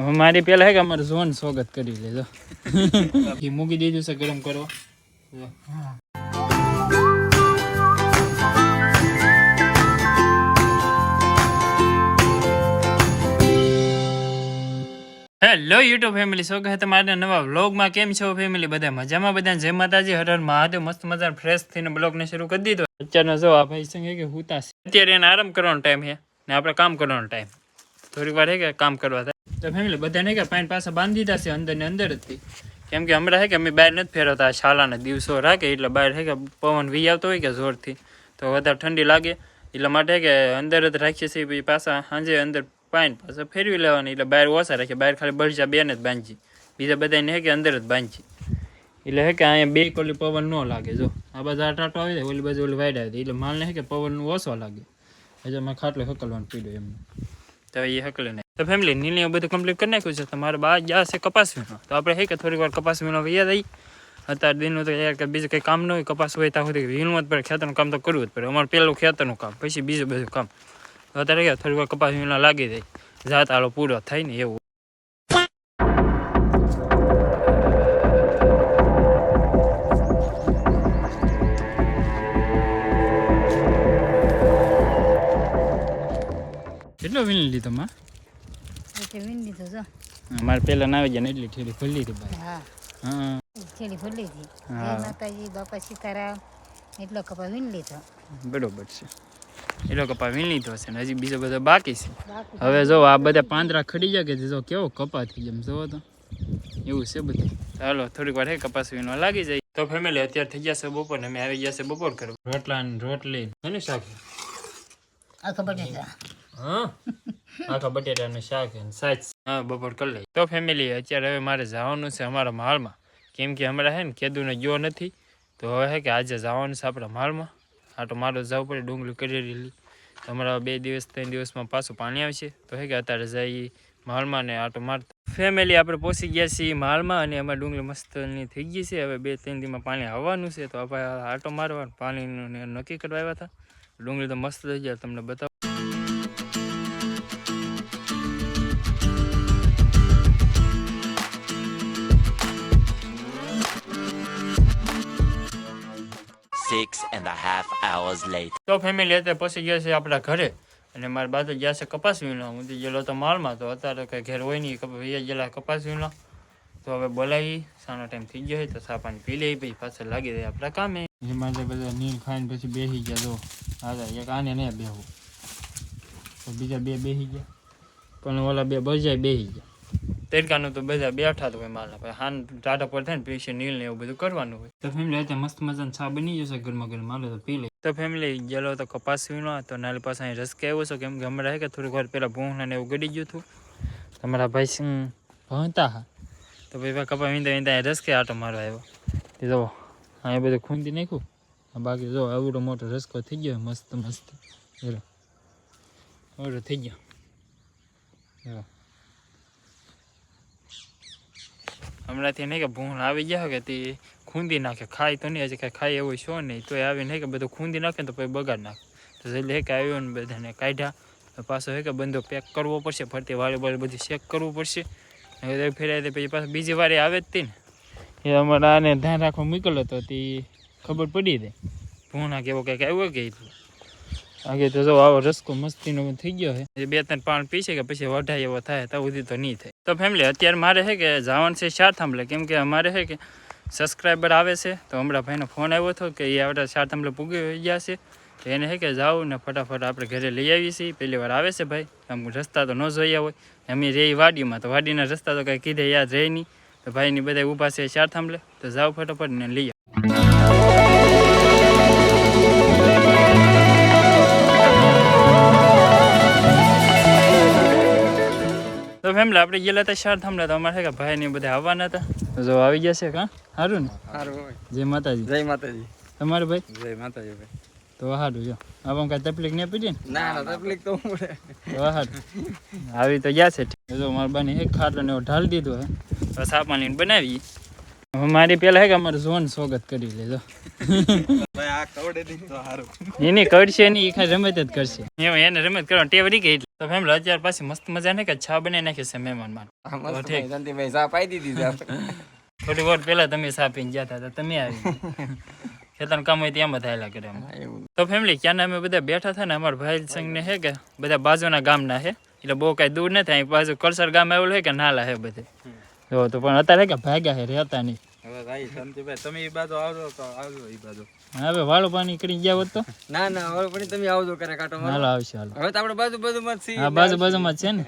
મારી પેલા હે કે અમારે ઝોન સ્વાગત કરી લેજો મૂકી દીધું છે ગરમ કરો. હેલો યુટ્યુબ ફેમિલી સ્વાગત છે તમારા નવા વ્લોગમાં કેમ છો ફેમિલી બધા મજામાં? બધા જય માતાજી. હર હર મહાદેવ. મસ્ત મજા ફ્રેશ થઈને બ્લોગને શરૂ કરી દીધો. અત્યારનો જો આ ભાઈ સંગે કે હુતા અત્યારે એને આરામ કરવાનો ટાઈમ છે ને આપણે કામ કરવાનો ટાઈમ થોડીક વાર હે કે કામ કરવા થાય. તો ફેમિલી બધાને કે પાણી પાસે બાંધી દીધા છે અંદર ને અંદર જ થી. કેમ કે હમણાં હે કે અમે બહાર નથી ફેરવતા શાળાના દિવસો રાખે એટલે બહાર હે કે પવન વી આવતો હોય કે જોરથી. તો વધારે ઠંડી લાગે, એટલા માટે કે અંદર જ રાખીએ છીએ પછી પાછા સાંજે અંદર પાણી પાછા ફેરવી લેવાની, એટલે બહાર ઓછા રાખીએ, બહાર ખાલી બળજા બેન જ બાંધી બીજા બધાને હે કે અંદર જ બાંધી એટલે હે કે અહીંયા બે કોલી પવન ન લાગે, જો. આ બધા ટાટો આવી જાય ઓલી બાજુ ઓલી વાઈડ આવી જાય એટલે માલને હે કે પવન ઓછો લાગે. એટલે મેં ખાટલો હકલવાનું પીડ્યો એમને. તો એ હકલી નહીં તો ફેમિલી નીલી બધું કમ્પ્લીટ કરી નાખ્યું છે. તમારે બા ગયા છે કપાસ વીણો તો આપણે હે કે થોડીક વાર કપાસ વીણો વૈયા આવી અત્યારે દિનનું તો યાર કે બીજું કંઈ કામ ન હોય, કપાસ હોય ત્યાં સુધી વીણવું જ પડે, ખેતરનું કામ તો કરવું જ પડે. અમારે પહેલું ખેતરનું કામ, પછી બીજું બધું કામ. તો અત્યારે કે થોડીક વાર કપાસ વીણો લાગી જાય. જાત આલો પૂરો થાય ને એવું. કેટલો વીણી લીધો માં? જો. અમારે પેલા ના આવી જાય ને એટલી ઠેલી ખુલ્લી હતી ભાઈ હા. હા. છેડી ખુલ્લી હતી. માતાજી બાપા સીતારામ એટલો કપા વીણ લીધો. બરોબર છે. એટલો કપા વીણી લીધો છે ને હજી બીજો બધો બાકી છે. હવે જો આ બધા પાંદરા ખડી જાય કે જો કેવો કપા થઈ જાય એમ જોવો તો. એવું છે બધું. ચાલો થોડીક વાર હે કપાસ વીણવા લાગી જાય. તો ફેમિલી અત્યારે થઈ ગયા છે બપોર ને અમે આવી ગયા છે બપોર કરવા. રોટલા ને રોટલી અને શાક આખા બટેટા હા? આખા બટેટાનું શાક અને સાચ હા, બપોર કરી લઈ તો ફેમિલી અત્યારે હવે મારે જવાનું છે અમારા માલમાં કેમ કે હમણાં હે ને કેદુને ગયો નથી, તો હવે હે કે આજે જવાનું છે આપણા માલમાં આ તો મારો જવું પડે, ડુંગળી કરી રહેલી અમારા બે દિવસ, ત્રણ દિવસમાં પાછું પાણી આવશે. તો હે કે અત્યારે જઈ માલમાં ને આટો માર ફેમિલી આપણે પહોંચી ગયા છીએ માલમાં અને એમાં ડુંગળી મસ્તની થઈ ગઈ છે. હવે બે, ત્રણ દિવસમાં પાણી આવવાનું છે, તો આપણે આટો મારવાનું. પાણીનું નક્કી કરવા આવ્યા હતા. ડુંગળી તો મસ્ત થઈ ગયા તમને બતાવો. And a half hours later. તો ફેમિલી અત્યારે પછી ગયા છે આપણા ઘરે. અને મારા તો ગયા છે કપાસ વીણવા હું તો ગયેલો તો માલમાં. તો અત્યારે કંઈ ઘેર હોય નહીં. કપ- ગયેલા કપાસ વીણવા તો હવે બોલાવી. સાનો ટાઈમ થઈ ગયો હોય તો સા પાણી પી લઈ પછી પાછળ લાગી જાય આપણા કામે. એમાં તો બધા નીલ ખાઈને પછી બેસી ગયા. જો હા એક આને નહીં બેહવું. તો બીજા બે બેસી ગયા. પણ ઓલા બે બજાય બેસી ગયા. તડકાનું તો બધા બેઠા જ હોય માલા. પછી હાન ટાટા પર થાય ને પછી નીલ ને એવું બધું કરવાનું હોય. તો ફેમિલી આજે મસ્ત મજાનો ચા બની જશે ઘરમાં ગરમ હાલો તો પી લે. તો ફેમિલી ગયેલો તો કપાસ વીણો તો નાલી પાસે અહીં રસ આવ્યો છો. કેમ કે હમણાં હે કે થોડીક વાર પહેલાં ભૂંગણા ને એવું ગડી ગયું હતું. તમારા ભાઈ ભણતા હા તો ભાઈ ભાઈ કપા વીંધા વીંધા અહીં રસ કે આટો મારવા આવ્યો. તે જો અહીંયા બધું ખૂંદી નાખ્યું. બાકી જો આવડો મોટો રસકો થઈ ગયો. મસ્ત મસ્ત. ચલો આવડો થઈ ગયો. જો હમણાંથી નહીં કે ભૂણ આવી ગયા કે તે ખૂંદી નાખે. ખાય તો નહીં, હજી કાંઈ ખાય એવું છો નહીં. તો આવી નહીં કે બધું ખૂંદી નાખે તો પછી બગાડ નાખે. તો જલ્દી હે કે આવ્યો ને બધાને કાઢ્યા. પાછો હે કે બંધો પેક કરવો પડશે, ફરતી વારે વારે બધું ચેક કરવું પડશે. ફેરાય તો પછી પાછું બીજી વારે આવે જ તી ને. એ અમારા આને ધ્યાન રાખવા મોકલ્યો હતો તે ખબર પડી દે. ભૂણા કેવો કંઈક આવ્યો કે એટલું. આગે તો જો આવો રસકો મસ્તીનો થઈ ગયો છે. એ બે ત્રણ પાણ પીશે કે પછી વઢાય એવો થાય, તો સુધી તો નહીં થાય. તો ફેમિલી અત્યારે મારે છે કે જવાનું છે ચાર થાંભલે કેમ કે અમારે છે કે સબસ્ક્રાઈબર આવે છે, તો હમણાં ભાઈનો ફોન આવ્યો હતો કે એ આવતા ચાર થાંભલે પૂગી ગયા છે. તો એને છે કે જાવું ને ફટાફટ આપણે ઘરે લઈ આવીએ છીએ. પહેલી વાર આવે છે ભાઈ, આમ રસ્તા તો ન જોયા હોય. અમે રહી વાડીમાં, તો વાડીના રસ્તા તો કાંઈ કીધે યાદ રહે નહીં. તો ભાઈની બધા ઊભા છે ચાર થાંભલે તો જાઓ ફટાફટ ને લઈ તો ફેમિલી આપણે ગયેલા હતા શાર થાંભલે તો અમારે કે ભાઈ ને બધા આવવાના હતા. જો આવી ગયા છે કાં સારું ને? સારું જય માતાજી. જય માતાજી. તમારે ભાઈ? જય માતાજી ભાઈ. તો હારું જો. આમાં કાંઈ તકલીફ નહીં પડી ને? ના ના તકલીફ તો પડે. તો હારું. આવી તો ગયા છે. જો મારા બાની એક ખાટલો ને ઢાલ ઢાળ દીધો હે. તો સાપાની બનાવી મારી પેલા હે કે અમારે ઝોન સ્વાગત કરી લેજો. એની કરશે નહીં એ રમત જ કરશે. એમ એને રમત કરવા ટેવ રહી ગઈ તો ફેમ અત્યારે પાછી મસ્ત મજા ને કે છા બનાવી નાખે છે મહેમાન માટે શાંતિભાઈ દીધી થોડી વાર પેલા તમે સા પીને ગયા હતા તમે આવી ખેતરનું કામ હોય ત્યાં બધા કરે તો ફેમિલી ક્યાંના અમે બધા બેઠા હતા ને અમારા ભાઈ સંઘને હે કે બધા બાજુના ગામના હે. એટલે બહુ કાંઈ દૂર નથી અહીં બાજુ કલસર ગામ આવેલું હે કે નાલા હે બધે. જો તો પણ અત્યારે કે ભાગ્યા છે રહેતા નહીં. હવે ભાઈ શાંતિભાઈ તમે એ બાજુ આવજો તો આવજો એ બાજુ. હવે વાળું પાણી નીકળી ગયા હોત તો? ના ના હવે પાણી તમે આવજો કરે કાંટો હાલો આવશે હાલો. હવે તો આપણે બાજુ બાજુ જ છીએ. હા બાજુ બાજુમાં જ છે ને?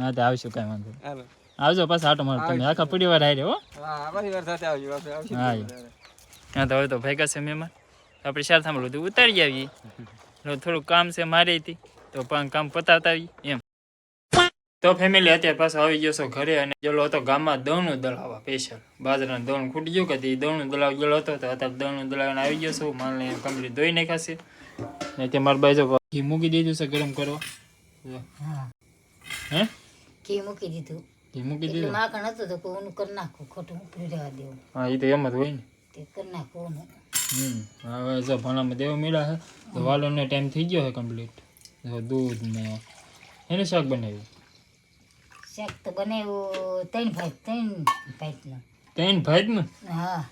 હા તો આવશું કાંઈ વાંધો હાલો. આવજો પાછા આટો મારો. તમે આખા પરિવાર હારે હો. હા આ પરિવાર સાથે આવજો હા હા તો હવે તો ભેગા છે મહેમાન. આપણે શાર થાંભલું ઉતારી આવીએ થોડું કામ છે મારે હતી તો પણ કામ પતાવતા આવીએ એમ. તો ફેમિલી અત્યારે પાછો આવી ગયો છો ઘરે અને ગયેલો હતો ગામમાં દણું દળાવવા સ્પેશિયલ બાજરાનું દળનું ખૂટી ગયું કે તે દણું દળાવ ગયેલો હતો તો અત્યારે દણું દળાવીને આવી ગયો છું. માલને કમ્પ્લીટ ધોઈ નાખાશે ને તે મારા બાજુ ઘી મૂકી દીધું છે ગરમ કરવા. હે? ઘી મૂકી દીધું. ઘી મૂકી દીધું? માખણ હતું તો કોઈ ઊનું કરી નાખું ખોટું ઉપરી રહેવા દેવું. હા એ તો એમ જ હોય ને. તે કરી નાખું હમ હવે જો ભણામાં દેવા મળ્યા છે. તો વાલોને ટાઈમ થઈ ગયો છે કમ્પ્લીટ દૂધ ને એનું શાક બનાવ્યું. શાક તો બનાવ્યું ત્રણ ભાઈ ત્રણ ભાઈનું. ત્રણ ભાતનું હા.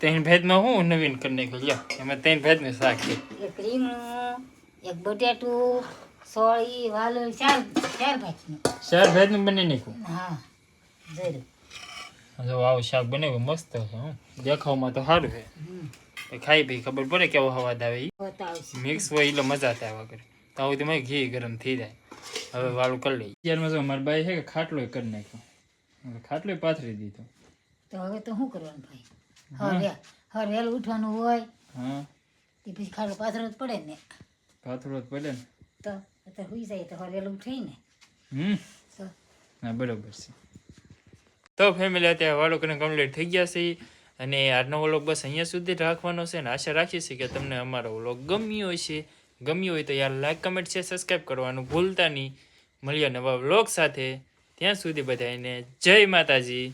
ત્રણ ભાતમાં હું નવીન કરી નાખ્યું? લ્યો એમાં ત્રણ ભાતનું શાક છે. એક રીંગણું એક બટાટું સોળી વાલોળ ચાર ચાર ભાઈનું. ચાર ભેદનું બની નાખ્યું? હા જરૂર જો આવું શાક બનાવ્યું મસ્ત છે હું. દેખાવમાં તો સારું છે. ખાઈ પી ખબર પડે કેવો હવાદ આવે મિક્સ હોય એટલે મજા થાય વગર તો આવું તમે ઘી ગરમ થઈ જાય. હવે વાળું કરી લઈએ. અત્યારમાં જો અમારા ભાઈ છે કે ખાટલો કરી નાખ્યો. હવે ખાટલો પાથરી દીધો. તો હવે તો શું કરવાનું ભાઈ? હવે હવે વહેલું ઉઠવાનું હોય હા. તે પછી ખાટલો પાથરો જ પડે ને. પાથરો જ પડે ને. તો અત્યારે સુઈ જાય તો હવે વહેલું ઉઠાય ને હમ ના બરોબર છે. તો ફેમિલી અત્યારે વાળો કરીને કમ્પ્લીટ થઈ ગયા છે. અને આજનો વ્લોગ બસ અહીંયા સુધી રાખવાનો છે અને આશા રાખીએ છીએ કે તમને અમારો વ્લોગ ગમ્યો હશે. ગમ્યો હોય તો યાર લાઈક કમેન્ટ છે સબસ્ક્રાઈબ કરવાનું ભૂલતા નહીં. મળીએ નવા વ્લોગ સાથે. ત્યાં સુધી બધાને જય માતાજી.